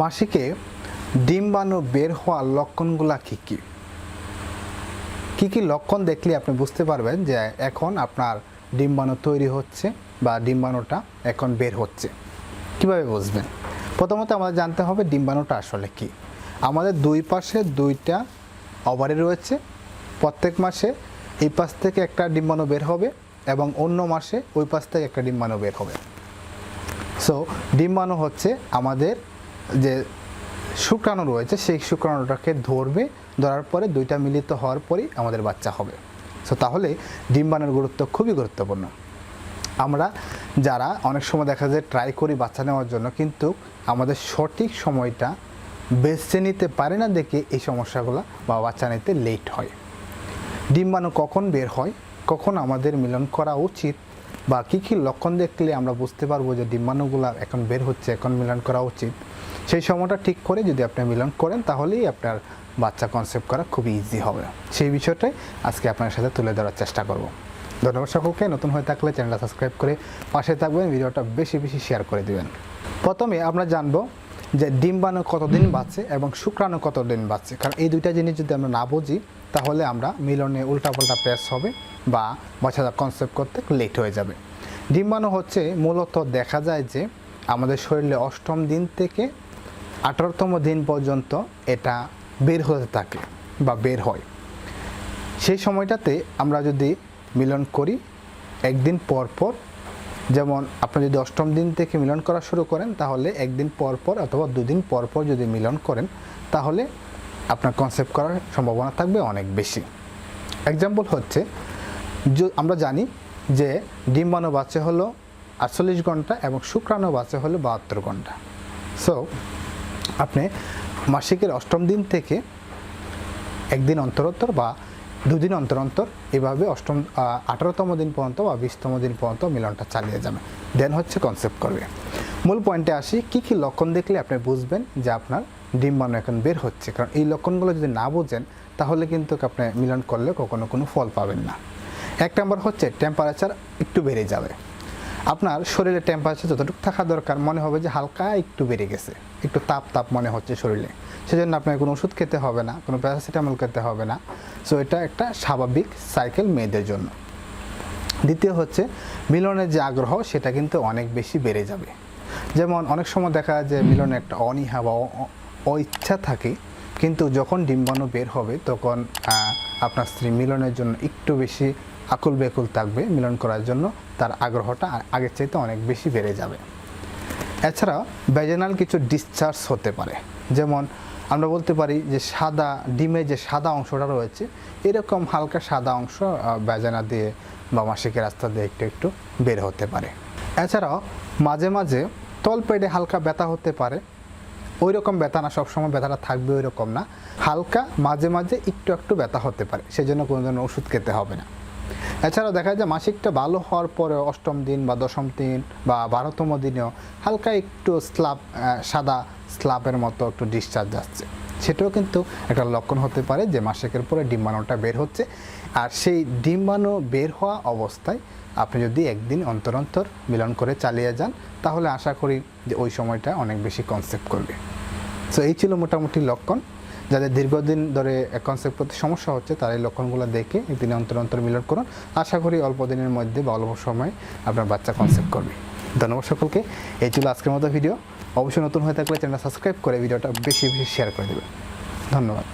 মাসিকে ডিম্বাণু বের হওয়ার লক্ষণগুলা কী কী? কী কী লক্ষণ দেখলে আপনি বুঝতে পারবেন যে এখন আপনার ডিম্বাণু তৈরি হচ্ছে বা ডিম্বাণুটা এখন বের হচ্ছে। কীভাবে বুঝবেন? প্রথমত আমাদের জানতে হবে ডিম্বাণুটা আসলে কি। আমাদের দুই পাশে দুইটা ওভারি রয়েছে। প্রত্যেক মাসে এই পাশ থেকে একটা ডিম্বাণু বের হবে এবং অন্য মাসে ওই পাশ থেকে একটা ডিম্বাণু বের হবে। সো ডিম্বাণু হচ্ছে আমাদের যে শুক্রাণু রয়েছে, সেই শুক্রাণুটাকে ধরবে, ধরার পরে দুইটা মিলিত হওয়ার পরেই আমাদের বাচ্চা হবে। সো তাহলে ডিম্বাণুর গুরুত্ব খুবই গুরুত্বপূর্ণ। আমরা যারা অনেক সময় দেখা যায় ট্রাই করি বাচ্চা নেওয়ার জন্য, কিন্তু আমাদের সঠিক সময়টা বেছে নিতে পারে না দেখে এই সমস্যাগুলো বা বাচ্চা নিতে লেট হয়। ডিম্বাণু কখন বের হয়, কখন আমাদের মিলন করা উচিত বা কী কী লক্ষণ দেখলে আমরা বুঝতে পারব যে ডিম্বাণুগুলো এখন বের হচ্ছে, এখন মিলন করা উচিত? সেই সময়টা ঠিক করে যদি আপনি মিলন করেন, তাহলেই আপনার বাচ্চা কনসেপ্ট করা খুবই ইজি হবে। সেই বিষয়টাই আজকে আপনার সাথে তুলে ধরার চেষ্টা করব। ধন্যবাদ সকলকে। নতুন হয়ে থাকলে চ্যানেলটা সাবস্ক্রাইব করে পাশে থাকবেন, ভিডিওটা বেশি বেশি শেয়ার করে দেবেন। প্রথমে আমরা জানব যে ডিম্বাণু কতদিন বাঁচে এবং শুক্রাণু কতদিন বাঁচে? কারণ এই দুইটা জিনিস যদি আমরা না বুঝি, তাহলে আমরা মিলনে উল্টাপাল্টা প্যাস হবে বা বাচ্চাটা কনসেপ্ট করতে লেট হয়ে যাবে। ডিম্বাণু হচ্ছে মূলত দেখা যায় যে আমাদের শরীরে অষ্টম দিন থেকে আঠারোতম দিন পর্যন্ত এটা বের হতে থাকে বা বের হয়। সেই সময়টাতে আমরা যদি মিলন করি, একদিন পর পর যেমন আপনি যদি অষ্টম দিন থেকে মিলন করা শুরু করেন, তাহলে একদিন পর পর অথবা দুদিন পর পর যদি মিলন করেন, তাহলে আপনার কনসেপ্ট করার সম্ভাবনা থাকবে অনেক বেশি। এক্সাম্পল হচ্ছে আমরা জানি যে ডিম্বাণু বাচ্চা হলো আটচল্লিশ ঘণ্টা এবং শুক্রাণু বাচ্চা হলো বাহাত্তর ঘণ্টা। সো আপনি মাসিকের অষ্টম দিন থেকে একদিন অন্তর অন্তর বা দুদিন অন্তর অন্তর এভাবে অষ্টম আঠারোতম দিন পর্যন্ত বা বিশতম দিন পর্যন্ত মিলনটা চালিয়ে যাবে। দেন হচ্ছে কনসেপ্ট করবে। মূল পয়েন্টে আসি, কি কি লক্ষণ দেখলে আপনি বুঝবেন যে আপনার ডিম্বাণু এখন বের হচ্ছে? কারণ এই লক্ষণগুলো যদি না বোঝেন, তাহলে কিন্তু আপনি মিলন করলে কখনো কোনো ফল পাবেন না। এক নম্বর হচ্ছে টেম্পারেচার একটু বেড়ে যাবে। আপনার শরীরে টেম্পারেচার যতটুকু থাকা দরকার, মনে হবে যে হালকা একটু বেড়ে গেছে। একটু তাপ তাপ মনে হচ্ছে শরীরে। সেজন্য আপনার কোনো ওষুধ খেতে হবে না, কোনো প্যারাসিটামল খেতে হবে না। সো এটা একটা স্বাভাবিক সাইকেল মেয়েদের জন্য। দ্বিতীয় হচ্ছে, মিলনের যে আগ্রহ, সেটা কিন্তু অনেক বেশি বেড়ে যাবে। যেমন অনেক সময় দেখা যায় যে মিলনে একটা অনীহা বা অইচ্ছা থাকে, কিন্তু যখন ডিম্বাণু বের হবে, তখন আপনার স্ত্রী মিলনের জন্য একটু বেশি আকুল বেকুল থাকবে মিলন করার জন্য, তার আগ্রহটা আগের চাইতে অনেক বেশি বেড়ে যাবে। এছাড়া ভ্যাজেনাল কিছু ডিসচার্জ হতে পারে। যেমন, আমরা বলতে পারি যে সাদা, ডিমে যে সাদা অংশটা রয়েছে, এরকম হালকা সাদা অংশ ভ্যাজেনা দিয়ে বা মাসিকের রাস্তা দিয়ে একটু একটু বের হতে পারে। এছাড়াও, মাঝে মাঝে তলপেটে হালকা ব্যথা হতে পারে। ওই রকম ব্যথা না, সবসময় ব্যথাটা থাকবে ওই রকম না। হালকা, মাঝে মাঝে একটু একটু ব্যথা হতে পারে। সেজন্য কোনো ধরনের ওষুধ খেতে হবে না। এছাড়াও দেখা যায় মাসিকটা ভালো হওয়ার পরে অষ্টম দিন বা দশম দিন বা বারোতম দিনেও হালকা একটু স্ল্যাব সাদা স্ল্যাবের মতো একটু ডিসচার্জ যাচ্ছে সেটাও কিন্তু একটা লক্ষণ হতে পারে যে মাসিকের পরে ডিম্বাণুটা বের হচ্ছে। আর সেই ডিম্বাণু বের হওয়া অবস্থায় আপনি যদি একদিন অন্তর অন্তর মিলন করে চালিয়ে যান, তাহলে আশা করি যে ওই সময়টা অনেক বেশি কনসেপ্ট করবে। সো এই ছিল মোটামুটি লক্ষণ। যাদের দীর্ঘদিন ধরে কনসেপ্ট করতে সমস্যা হচ্ছে, তারা এই লক্ষণগুলো দেখে একদিন অন্তর অন্তর মিলন করুন। আশা করি অল্প দিনের মধ্যে বা অল্প সময় আপনার বাচ্চা কনসেপ্ট করবে। ধন্যবাদ সকলকে। এই ছিল আজকের মতো ভিডিও অবশ্যই নতুন হয়ে থাকলে চ্যানেল সাবস্ক্রাইব করে ভিডিওটা বেশি বেশি শেয়ার করে দেবেন। ধন্যবাদ।